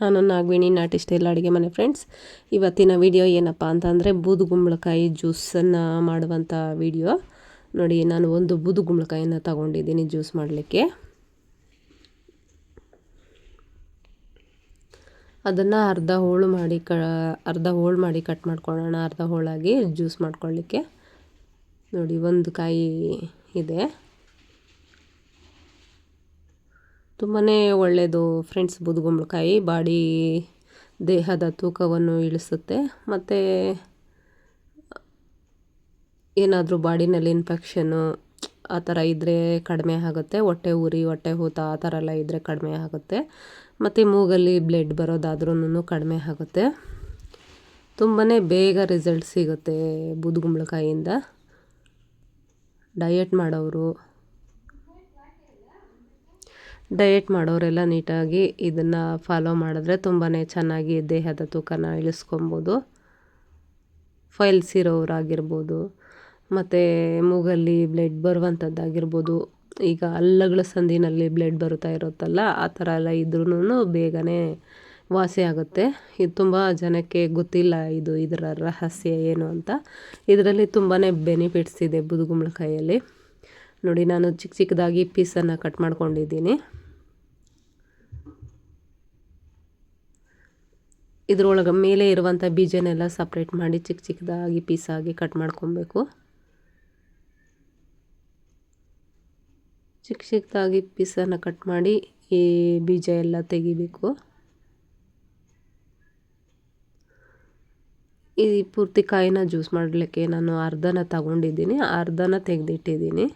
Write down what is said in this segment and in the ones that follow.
ನಾನು ನಾಗವೇಣಿ ನಾಟಿ ಸ್ಟೈಲ್ ಅಡುಗೆ ಮನೆ ಫ್ರೆಂಡ್ಸ್ ಇವತ್ತಿನ ವಿಡಿಯೋ ಏನಪ್ಪ ಅಂತಂದರೆ ಬೂದುಗುಂಬಳಕಾಯಿ ಜ್ಯೂಸನ್ನು ಮಾಡುವಂಥ ವಿಡಿಯೋ ನೋಡಿ, ನಾನು ಒಂದು ಬೂದುಗುಂಬಳಕಾಯಿನ ತಗೊಂಡಿದ್ದೀನಿ ಜ್ಯೂಸ್ ಮಾಡಲಿಕ್ಕೆ. ಅದನ್ನು ಅರ್ಧ ಹೋಳು ಮಾಡಿ ಕ, ಅರ್ಧ ಹೋಳು ಮಾಡಿ ಕಟ್ ಮಾಡ್ಕೊಳ್ಳೋಣ, ಅರ್ಧ ಹೋಳಾಗಿ ಜ್ಯೂಸ್ ಮಾಡ್ಕೊಳ್ಳಿಕ್ಕೆ. ನೋಡಿ, ಒಂದು ಕಾಯಿ ಇದೆ. ತುಂಬಾ ಒಳ್ಳೆಯದು ಫ್ರೆಂಡ್ಸ್ ಬುದ್ಗುಂಬಳಕಾಯಿ, ಬಾಡಿ ದೇಹದ ತೂಕವನ್ನು ಇಳಿಸುತ್ತೆ. ಮತ್ತು, ಏನಾದರೂ ಬಾಡಿನಲ್ಲಿ ಇನ್ಫೆಕ್ಷನ್ನು ಆ ಥರ ಇದ್ದರೆ ಕಡಿಮೆ ಆಗುತ್ತೆ. ಹೊಟ್ಟೆ ಉರಿ, ಹೊಟ್ಟೆ ಊತ ಆ ಥರ ಎಲ್ಲ ಇದ್ದರೆ ಕಡಿಮೆ ಆಗುತ್ತೆ. ಮತ್ತು ಮೂಗಲ್ಲಿ ಬ್ಲಡ್ ಬರೋದಾದ್ರೂ ಕಡಿಮೆ ಆಗುತ್ತೆ. ತುಂಬಾ ಬೇಗ ರಿಸಲ್ಟ್ ಸಿಗುತ್ತೆ ಬೂದುಗುಂಬಳಕಾಯಿಯಿಂದ ಡಯಟ್ ಮಾಡೋರು ಡಯಟ್ ಮಾಡೋರೆಲ್ಲ ನೀಟಾಗಿ ಇದನ್ನು ಫಾಲೋ ಮಾಡಿದ್ರೆ ತುಂಬಾ ಚೆನ್ನಾಗಿ ದೇಹದ ತೂಕನ ಇಳಿಸ್ಕೊಬೋದು. ಫೈಲ್ಸ್ ಇರೋರಾಗಿರ್ಬೋದು ಮತ್ತು ಮೂಗಲ್ಲಿ ಬ್ಲಡ್ ಬರುವಂಥದ್ದಾಗಿರ್ಬೋದು ಈಗ ಹಲ್ಲಗಳ ಸಂದಿನಲ್ಲಿ ಬ್ಲಡ್ ಬರುತ್ತಾ ಇರುತ್ತಲ್ಲ, ಆ ಥರ ಎಲ್ಲ ಇದ್ರೂ ಬೇಗನೆ ವಾಸಿ ಆಗುತ್ತೆ. ಇದು ತುಂಬ ಜನಕ್ಕೆ ಗೊತ್ತಿಲ್ಲ ಇದು ಇದರ ರಹಸ್ಯ ಏನು ಅಂತ. ಇದರಲ್ಲಿ ತುಂಬಾ ಬೆನಿಫಿಟ್ಸ್ ಇದೆ ಬುದುಗುಂಬಳಕಾಯಲ್ಲಿ ನೋಡಿ, ನಾನು ಚಿಕ್ಕ ಚಿಕ್ಕದಾಗಿ ಪೀಸನ್ನು ಕಟ್ ಮಾಡ್ಕೊಂಡಿದ್ದೀನಿ. ಇದರೊಳಗೆ ಮೇಲೆ ಇರುವಂಥ ಬೀಜನೆಲ್ಲ ಸಪ್ರೇಟ್ ಮಾಡಿ ಚಿಕ್ಕ ಚಿಕ್ಕದಾಗಿ ಪೀಸಾಗಿ ಕಟ್ ಮಾಡ್ಕೊಬೇಕು. ಚಿಕ್ಕ ಚಿಕ್ಕದಾಗಿ ಪೀಸನ್ನು ಕಟ್ ಮಾಡಿ ಈ ಬೀಜ ಎಲ್ಲ ತೆಗಿಬೇಕು. ಈ ಪೂರ್ತಿ ಕಾಯಿನ ಜ್ಯೂಸ್ ಮಾಡಲಿಕ್ಕೆ ನಾನು ಅರ್ಧನ ತಗೊಂಡಿದ್ದೀನಿ. ಅರ್ಧನ ತೆಗೆದಿಟ್ಟಿದ್ದೀನಿ.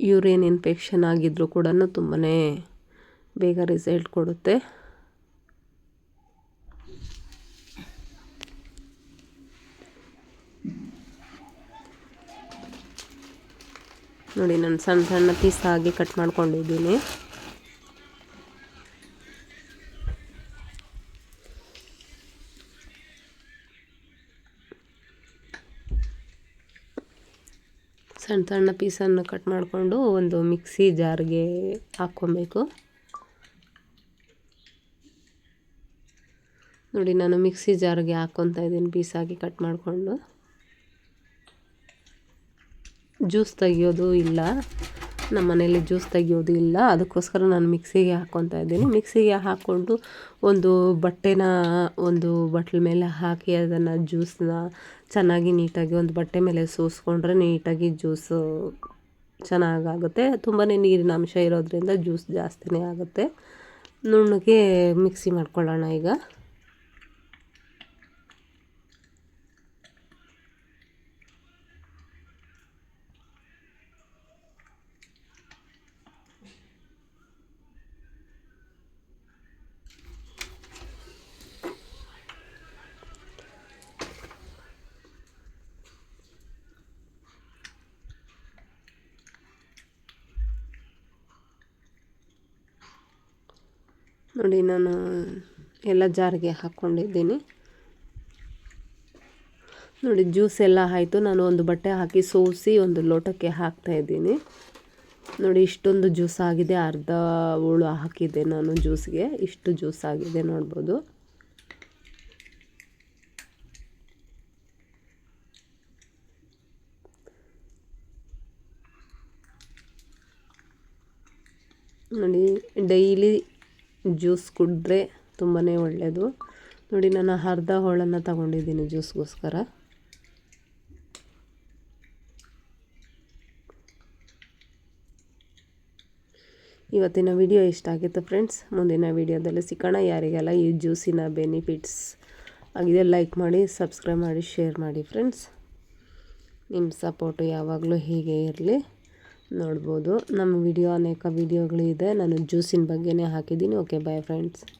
ಯೂರಿನ್ ಇನ್ಫೆಕ್ಷನ್ ಆಗಿದ್ದರೂ ಕೂಡ ತುಂಬಾ ಬೇಗ ರಿಸಲ್ಟ್ ಕೊಡುತ್ತೆ. ನೋಡಿ, ನಾನು ಸಣ್ಣ ಸಣ್ಣ ಪೀಸ್ ಆಗಿ ಕಟ್ ಮಾಡ್ಕೊಂಡಿದ್ದೀನಿ. ಸಣ್ಣ ಸಣ್ಣ ಪೀಸನ್ನು ಕಟ್ ಮಾಡಿಕೊಂಡು ಒಂದು ಮಿಕ್ಸಿ ಜಾರ್ಗೆ ಹಾಕ್ಕೊಬೇಕು. ನೋಡಿ, ನಾನು ಮಿಕ್ಸಿ ಜಾರ್ಗೆ ಹಾಕ್ಕೊತಾ ಇದ್ದೀನಿ ಪೀಸಾಗಿ ಕಟ್ ಮಾಡಿಕೊಂಡು. ಜ್ಯೂಸ್ ತೆಗಿಯೋದು ಇಲ್ಲ. ನಮ್ಮ ಮನೇಲಿ ಜ್ಯೂಸ್ ತೆಗಿಯೋದು ಇಲ್ಲ. ಅದಕ್ಕೋಸ್ಕರ ನಾನು ಮಿಕ್ಸಿಗೆ ಹಾಕ್ಕೊತಾ ಇದ್ದೀನಿ. ಮಿಕ್ಸಿಗೆ ಹಾಕ್ಕೊಂಡು ಒಂದು ಬಟ್ಟೆನ ಒಂದು ಬಟ್ಲ ಮೇಲೆ ಹಾಕಿ ಅದನ್ನು ಜ್ಯೂಸನ್ನ ಚೆನ್ನಾಗಿ ನೀಟಾಗಿ ಒಂದು ಬಟ್ಟೆ ಮೇಲೆ ಸೋಸ್ಕೊಂಡ್ರೆ ನೀಟಾಗಿ ಜ್ಯೂಸು ಚೆನ್ನಾಗಾಗುತ್ತೆ. ತುಂಬಾ ನೀರಿನ ಅಂಶ ಇರೋದ್ರಿಂದ ಜ್ಯೂಸ್ ಜಾಸ್ತಿನೇ ಆಗುತ್ತೆ. ನುಣ್ಣಗೆ ಮಿಕ್ಸಿ ಮಾಡ್ಕೊಳ್ಳೋಣ ಈಗ. ನೋಡಿ ನಾನು ಎಲ್ಲ ಜಾರಿಗೆ ಹಾಕ್ಕೊಂಡಿದ್ದೀನಿ. ನೋಡಿ ಜ್ಯೂಸ್ ಎಲ್ಲ ಆಯಿತು. ನಾನು ಒಂದು ಬಟ್ಟೆ ಹಾಕಿ ಸೋಸಿ ಒಂದು ಲೋಟಕ್ಕೆ ಹಾಕ್ತಾಯಿದ್ದೀನಿ ನೋಡಿ ಇಷ್ಟೊಂದು ಜ್ಯೂಸ್ ಆಗಿದೆ. ಅರ್ಧ ಹುಳು ಹಾಕಿದ್ದೆ ನಾನು ಜ್ಯೂಸ್ಗೆ. ಇಷ್ಟು ಜ್ಯೂಸ್ ಆಗಿದೆ ನೋಡ್ಬೋದು. ನೋಡಿ ಡೈಲಿ ಜ್ಯೂಸ್ ಕುಡಿದ್ರೆ ತುಂಬಾ ಒಳ್ಳೆಯದು ನೋಡಿ, ನಾನು ಅರ್ಧ ಹೋಳನ್ನು ತಗೊಂಡಿದ್ದೀನಿ ಜ್ಯೂಸ್ಗೋಸ್ಕರ. ಇವತ್ತಿನ ವಿಡಿಯೋ ಇಷ್ಟ ಆಗಿತ್ತು ಫ್ರೆಂಡ್ಸ್. ಮುಂದಿನ ವಿಡಿಯೋದಲ್ಲಿ ಸಿಕ್ಕೋಣ ಯಾರಿಗೆಲ್ಲ ಈ ಜ್ಯೂಸಿನ ಬೆನಿಫಿಟ್ಸ್ ಆಗಿದೆ, ಲೈಕ್ ಮಾಡಿ, ಸಬ್ಸ್ಕ್ರೈಬ್ ಮಾಡಿ, ಶೇರ್ ಮಾಡಿ ಫ್ರೆಂಡ್ಸ್. ನಿಮ್ಮ ಸಪೋರ್ಟು ಯಾವಾಗಲೂ ಹೀಗೆ ಇರಲಿ. ನೋಡ್ಬೋದು. ನಮ್ಮ ವಿಡಿಯೋ ಅನೇಕ ವಿಡಿಯೋಗಳು ಇದೆ. ನಾನು ಜ್ಯೂಸಿನ ಬಗ್ಗೆನೇ ಹಾಕಿದ್ದೀನಿ. Okay bye friends